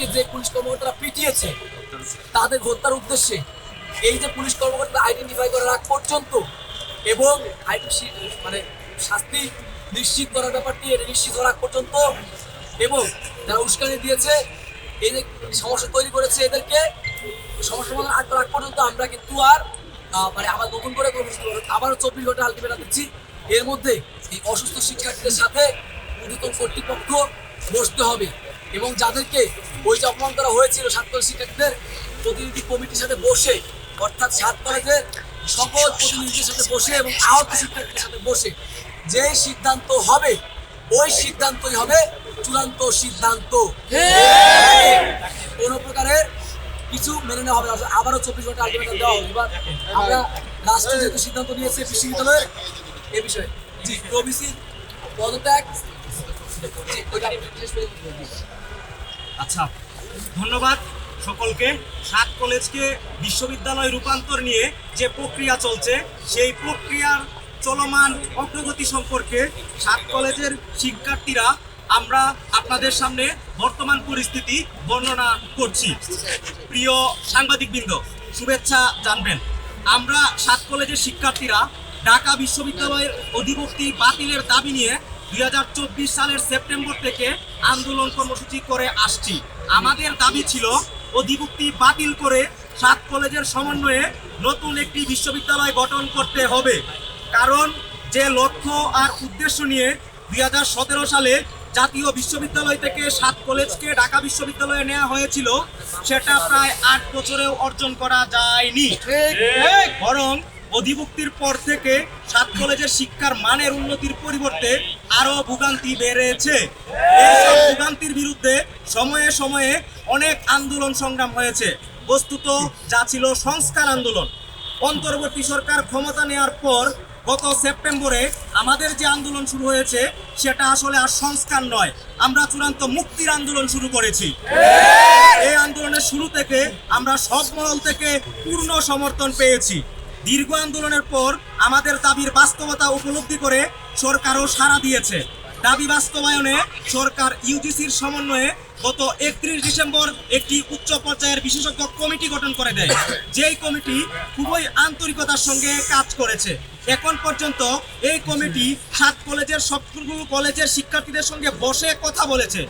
কলেজকে যে পুলিশ কর্মকর্তারা পিটিয়েছে, তাদের হত্যার উদ্দেশ্যে এই যে পুলিশ কর্মকর্তা আইডেন্টিফাই করার আগ পর্যন্ত এবং মানে শাস্তি নিশ্চিত করার ব্যাপারটি নিশ্চিত হওয়ার পর্যন্ত এবং যারা উস্কানি দিয়েছে, এই যে সমস্যা তৈরি করেছে এদেরকে, সমস্যা সমাধান আগ করার পর্যন্ত আমরা কিন্তু আর মানে আবার নতুন করে আবারও চব্বিশ ঘণ্টা আলটিমেটাম দিচ্ছি। এর মধ্যে এই অসুস্থ শিক্ষার্থীদের সাথে ঊর্ধ্বতন কর্তৃপক্ষ বসতে হবে। এবং যাদেরকে ওই যে অপমান করা হয়েছিল সাত কলেজ শিক্ষার্থীদের প্রতিনিধি কমিটির সাথে বসে, অর্থাৎ সাত কলেজের সকল প্রতিনিধিদের সাথে বসে এবং আহত শিক্ষার্থীদের সাথে বসে যে সিদ্ধান্ত হবে, ওই সিদ্ধান্তই হবে চূড়ান্ত সিদ্ধান্ত। কোনো প্রকারের কিছু মেনে নেওয়া হবে আবারও চব্বিশ ঘণ্টা আলটিমেটাম দেওয়া হবে। এবার আমরা রাষ্ট্র যেহেতু সিদ্ধান্ত নিয়েছে বিশ্ববিদ্যালয়ের এ বিষয়ে। জি ওবিসি পদত্যাগ আচ্ছা ধন্যবাদ সকলকে। সাত কলেজকে বিশ্ববিদ্যালয় রূপান্তর নিয়ে যে প্রক্রিয়া চলছে, সেই প্রক্রিয়ার চলমান অগ্রগতি সম্পর্কে সাত কলেজের শিক্ষার্থীরা আমরা আপনাদের সামনে বর্তমান পরিস্থিতি বর্ণনা করছি। প্রিয় সাংবাদিকবৃন্দ, শুভেচ্ছা জানবেন। আমরা সাত কলেজের শিক্ষার্থীরা ঢাকা বিশ্ববিদ্যালয়ের অধিভুক্তি বাতিলের দাবি নিয়ে দু হাজার চব্বিশ সালের সেপ্টেম্বর থেকে আন্দোলন কর্মসূচি করে আসছি। আমাদের দাবি ছিল অধিভুক্তি বাতিল করে সাত কলেজের সমন্বয়ে নতুন একটি বিশ্ববিদ্যালয় গঠন করতে হবে। কারণ যে লক্ষ্য আর উদ্দেশ্য নিয়ে দুই হাজার সতেরো সালে জাতীয় বিশ্ববিদ্যালয় থেকে সাত কলেজকে ঢাকা বিশ্ববিদ্যালয়ে নেওয়া হয়েছিল সেটা প্রায় আট বছরেও অর্জন করা যায়নি। বরং অধিভুক্তির পর থেকে সাত কলেজের শিক্ষার মানের উন্নতির পরিবর্তে আরও ভোগান্তি বেড়েছে। এইসব ভোগান্তির বিরুদ্ধে সময়ে সময়ে অনেক আন্দোলন সংগ্রাম হয়েছে। বস্তুত যা ছিল সংস্কার আন্দোলন। অন্তর্বর্তী সরকার ক্ষমতা নেওয়ার পর গত সেপ্টেম্বরে আমাদের যে আন্দোলন শুরু হয়েছে, সেটা আসলে আর সংস্কার নয়। আমরা চূড়ান্ত মুক্তির আন্দোলন শুরু করেছি। এই আন্দোলনের শুরু থেকে আমরা সব মহল থেকে পূর্ণ সমর্থন পেয়েছি। দীর্ঘ আন্দোলনের পর আমাদের দাবির বাস্তবতা উপলব্ধি করে সরকারও সাড়া দিয়েছে। দাবি বাস্তবায়নে সরকার ইউজিসির সমন্বয়ে গত একত্রিশ ডিসেম্বর একটি উচ্চ পর্যায়ের বিশেষজ্ঞ কমিটি গঠন করে দেয়। যেই কমিটি খুবই আন্তরিকতার সঙ্গে কাজ করেছে। এখন পর্যন্ত এই কমিটি সাত কলেজের সবগুলো কলেজের শিক্ষার্থীদের সঙ্গে বসে কথা বলেছে।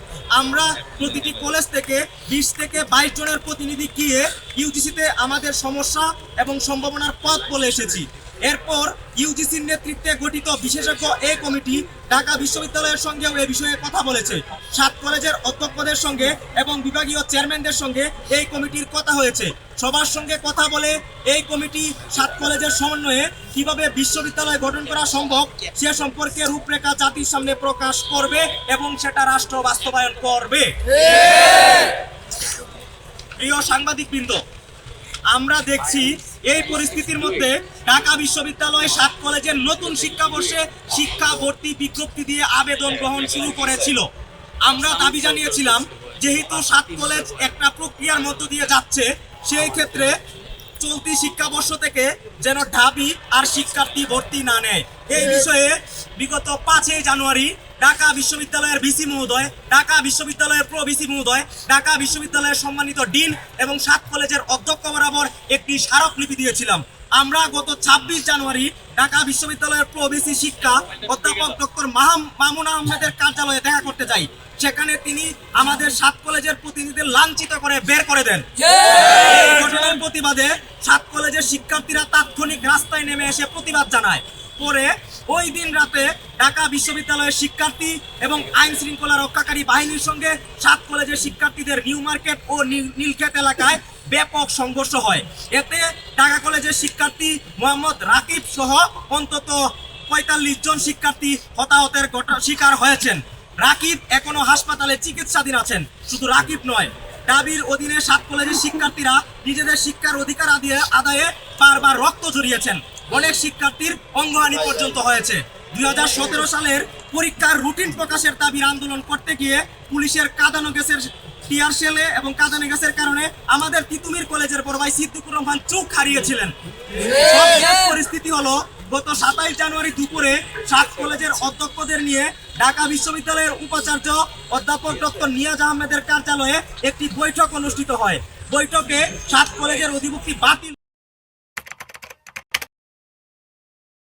আমরা প্রতিটি কলেজ থেকে বিশ থেকে বাইশ জনের প্রতিনিধি গিয়ে ইউজিসিতে আমাদের সমস্যা এবং সম্ভাবনার পথ বলে এসেছি। এরপর ইউজিসির নেতৃত্বে গঠিত বিশেষজ্ঞ এ কমিটি ঢাকা বিশ্ববিদ্যালয়ের সঙ্গেও এ বিষয়ে কথা বলেছে। সাত কলেজের অধ্যক্ষদের সঙ্গে এবং বিভাগীয় চেয়ারম্যানদের সঙ্গে এই কমিটির কথা হয়েছে। সবার সঙ্গে কথা বলে এই কমিটি সাত কলেজের সমন্বয়ে কীভাবে বিশ্ববিদ্যালয় গঠন করা সম্ভব সে সম্পর্কে রূপরেখা জাতির সামনে প্রকাশ করবে এবং সেটা রাষ্ট্র বাস্তবায়ন করবে। প্রিয় সাংবাদিকবৃন্দ আমরা দেখছি এই পরিস্থিতির মধ্যে ঢাকা বিশ্ববিদ্যালয় সাত কলেজের নতুন শিক্ষাবর্ষে শিক্ষা ভর্তি বিজ্ঞপ্তি দিয়ে আবেদন গ্রহণ শুরু করেছিল। আমরা দাবি জানিয়েছিলাম, যেহেতু সাত কলেজ একটা প্রক্রিয়ার মধ্য দিয়ে যাচ্ছে, সেই ক্ষেত্রে চলতি শিক্ষাবর্ষ থেকে যেন ঢাবি আর শিক্ষার্থী ভর্তি না নেয়। এই বিষয়ে বিগত পাঁচই জানুয়ারি ঢাকা বিশ্ববিদ্যালয়ের ভিসি মহোদয় ঢাকা বিশ্ববিদ্যালয়ের প্রো ভিসি মহোদয় ঢাকা বিশ্ববিদ্যালয়ের সম্মানিত ডিন এবং সাত কলেজের অধ্যক্ষ বরাবর একটি স্মারকলিপি দিয়েছিলাম। আমরা গত ছাব্বিশ জানুয়ারি ঢাকা বিশ্ববিদ্যালয়ের প্রবেশী শিক্ষা অধ্যাপক ডক্টর মাহাম মামুন আহমেদের কার্যালয়ে দেখা করতে যাই। সেখানে তিনি আমাদের সাত কলেজের প্রতিনিধিদের লাঞ্ছিত করে বের করে দেন। এই ঘটনার প্রতিবাদে সাত কলেজের শিক্ষার্থীরা তাৎক্ষণিক রাস্তায় নেমে এসে প্রতিবাদ জানায়। পরে ওই দিন রাতে ঢাকা বিশ্ববিদ্যালয়ের শিক্ষার্থী এবং আইন শৃঙ্খলা রক্ষাকারী বাহিনীর সঙ্গে সাত কলেজের শিক্ষার্থীদের নিউ মার্কেট ও নীলক্ষেত এলাকায় ব্যাপক সংঘর্ষ হয়। এতে ঢাকা কলেজের শিক্ষার্থী মোহাম্মদ রাকিব সহ অন্তত পঁয়তাল্লিশ জন শিক্ষার্থী হতাহতের ঘটনা শিকার হয়েছেন। রাকিব এখনও হাসপাতালে চিকিৎসাধীন আছেন। শুধু রাকিব নয়, দাবির অধীনে সাত কলেজের শিক্ষার্থীরা নিজেদের শিক্ষার অধিকার আদিয়ে আদায়ে বারবার রক্ত জড়িয়েছেন অনেক শিক্ষার্থীর অঙ্গহানি পর্যন্ত হয়েছে। দুই হাজার সতেরো সালের পরীক্ষার রুটিন প্রকাশের দাবির আন্দোলন করতে গিয়ে পুলিশের কাঁদানো গ্যাসের টিয়ার সেলে এবং কাঁদানো গ্যাসের কারণে আমাদের তিতুমির কলেজের বড় ভাই সিদ্দিকুর রহমান চোখ হারিয়েছিলেন। পরিস্থিতি হলো, গত সাতাইশ জানুয়ারি দুপুরে সাত কলেজের অধ্যক্ষদের নিয়ে ঢাকা বিশ্ববিদ্যালয়ের উপাচার্য অধ্যাপক ডক্টর নিয়াজ আহমেদের কার্যালয়ে একটি বৈঠক অনুষ্ঠিত হয়। বৈঠকে সাত কলেজের অধিভুক্তি বাতিল